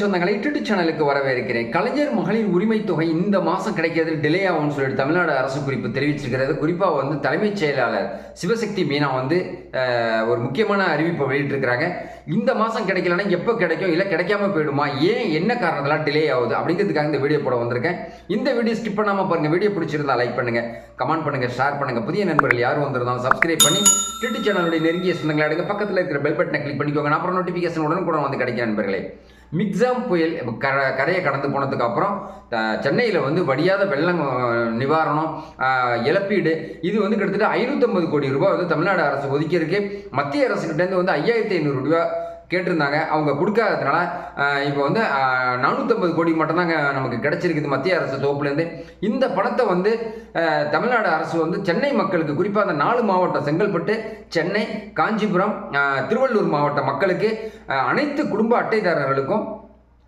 சொந்தங்களை யூடியூப் சேனலுக்கு வரவேற்கிறேன். கலைஞர் மகளிர் உரிமை தொகை இந்த மாதம் கிடைக்கிறது டிலே ஆகும்னு சொல்லிட்டு தமிழ்நாடு அரசு குறிப்பு தெரிவிச்சிருக்கிறது. குறிப்பாக வந்து தலைமைச் செயலாளர் சிவசக்தி மீனா வந்து ஒரு முக்கியமான அறிவிப்பை வெளியிட்டிருக்கிறாங்க. இந்த மாதம் கிடைக்கலன்னா எப்போ கிடைக்கும்? இல்லை கிடைக்காம போயிடுமா? ஏன் என்ன காரணத்தெல்லாம் டிலே ஆகுது? அப்படிங்கிறதுக்காக இந்த வீடியோ போட வந்திருக்கேன். இந்த வீடியோ ஸ்கிப் பண்ணாமல் பாருங்கள் வீடியோ பிடிச்சிருந்தா லைக் பண்ணுங்கள் கமெண்ட் பண்ணுங்கள் ஷேர் பண்ணுங்கள் புதிய நண்பர்கள் யாரும் வந்திருந்தாலும் சப்ஸ்கிரைப் பண்ணி யூடியூப் சேனலுடைய நெருங்கிய சொந்தங்களை எடுங்க பக்கத்தில் இருக்கிற பெல் பட்டனை கிளிக் பண்ணிக்கோங்க. நான் அப்புறம் நோட்டிஃபிகேஷன் உடனே கூட வந்து கிடைக்கும் நண்பர்களே. மிக்ஸாம் புயல் கர கரையை கடந்து போனதுக்கு அப்புறம் சென்னையில் வந்து வடியாத வெள்ளம் நிவாரணம் இழப்பீடு இது வந்து கிட்டத்தட்ட ஐநூற்றம்பது கோடி ரூபாய் வந்து தமிழ்நாடு அரசு ஒதுக்கியிருக்கு. மத்திய அரசுக்கிட்டேருந்து வந்து ஐயாயிரத்தி ஐநூறு ரூபாய் கேட்டிருந்தாங்க. அவங்க கொடுக்காததுனால இப்போ வந்து நானூற்றம்பது கோடி மட்டும்தாங்க நமக்கு கிடச்சிருக்குது மத்திய அரசு தொகுப்புலேருந்து இந்த பணத்தை வந்து தமிழ்நாடு அரசு வந்து சென்னை மக்களுக்கு குறிப்பாக அந்த நாலு மாவட்டம் செங்கல்பட்டு சென்னை காஞ்சிபுரம் திருவள்ளூர் மாவட்ட மக்களுக்கு அனைத்து குடும்ப அட்டைதாரர்களுக்கும்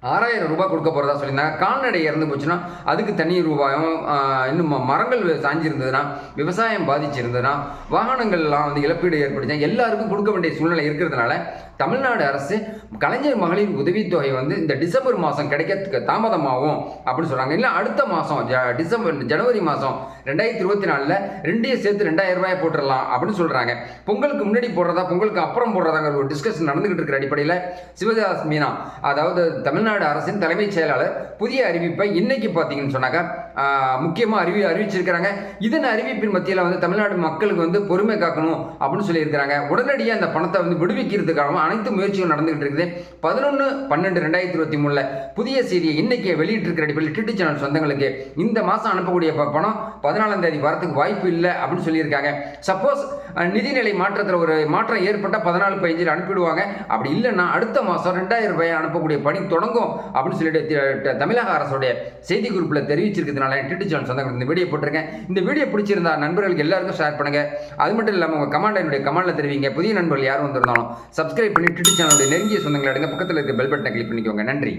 ஆறாயிரம் ரூபாய் கொடுக்க போகிறதா சொல்லியிருந்தாங்க. கால்நடை இறந்து போச்சுன்னா அதுக்கு தனி ரூபாயும் இன்னும் ம- மரங்கள் சாஞ்சிருந்ததுன்னா விவசாயம் பாதிச்சிருந்ததுன்னா வாகனங்கள்லாம் வந்து இழப்பீடு ஏற்படுத்தினா எல்லாருக்கும் கொடுக்க வேண்டிய சூழ்நிலை இருக்கிறதுனால தமிழ்நாடு அரசு கலைஞர் மகளிர் உதவித்தொகை வந்து இந்த டிசம்பர் மாதம் கிடைக்கிறதுக்கு தாமதமாகும் அப்படின்னு சொல்கிறாங்க இல்லை அடுத்த மாதம் ஜ டிசம்பர் ஜனவரி மாதம் ரெண்டாயிரத்தி இருபத்தி நாலில் ரெண்டையும் சேர்த்து ரெண்டாயிரம் ரூபாய் போட்டுடலாம் அப்படின்னு சொல்கிறாங்க பொங்கலுக்கு முன்னாடி போடுறதா பொங்கலுக்கு அப்புறம் போடுறதாங்கிற ஒரு டிஸ்கஷன் நடந்துகிட்டு இருக்கிற அடிப்படையில் சிவதாஸ் மீனா அதாவது தமிழ்நாடு தமிழ்நாடு அரசின் தலைமைச் செயலாளர் புதிய அறிவிப்பை இன்னைக்கு பார்த்தீங்கன்னு சொன்னாக்க முக்கியமாக அறிவி அறிவிச்சிருக்கிறாங்க. இதன் அறிவிப்பின் மத்தியில் வந்து தமிழ்நாடு மக்களுக்கு வந்து பொறுமை காக்கணும் அப்படின்னு சொல்லியிருக்கிறாங்க. உடனடியாக அந்த பணத்தை வந்து விடுவிக்கிறதுக்காக அனைத்து முயற்சிகள் நடந்துகிட்டு இருக்குது. பதினொன்று பன்னெண்டு ரெண்டாயிரத்தி இருபத்தி மூணில் புதிய செய்தியை இன்னைக்கு வெளியிட்டிருக்கிற அடிப்படையில் டிடி சேனல் சொந்தங்களுக்கு இந்த மாதம் அனுப்பக்கூடிய பணம் பதினாலாம் தேதி வரத்துக்கு வாய்ப்பு இல்லை அப்படின்னு சொல்லியிருக்காங்க. சப்போஸ் நிதிநிலை மாற்றத்தில் ஒரு மாற்றம் ஏற்பட்டால் பதினாலு பதினஞ்சில் அனுப்பிடுவாங்க. அப்படி இல்லைன்னா அடுத்த மாதம் ரெண்டாயிரம் ரூபாய் அனுப்பக்கூடிய பணி தொடங்கும் அப்படின்னு சொல்லிட்டு தமிழக அரசுடைய செய்தி குறிப்பில் தெரிவிச்சிருக்கிறதுனால டிடி சேனல் சொந்தங்களுக்கு இந்த வீடியோ போட்டிருக்கேன். இந்த வீடியோ பிடிச்சிருந்தா நண்பர்களுக்கு எல்லாருக்கும் ஷேர் பண்ணுங்க. அது மட்டும் இல்லாமல் உங்கள் கமெண்ட் என்னுடைய கமெண்ட்டில் தெரிவிங்க. புதிய நண்பர்கள் யார் வந்திருந்தாலும் சப்ஸ்கிரைப் பண்ணி டிடி சேனலுடைய நெருங்கிய சொந்தங்களை எடுங்க பக்கத்தில் இருக்க பெல் பட்டனை கிளிக் பண்ணிக்கோங்க. நன்றி.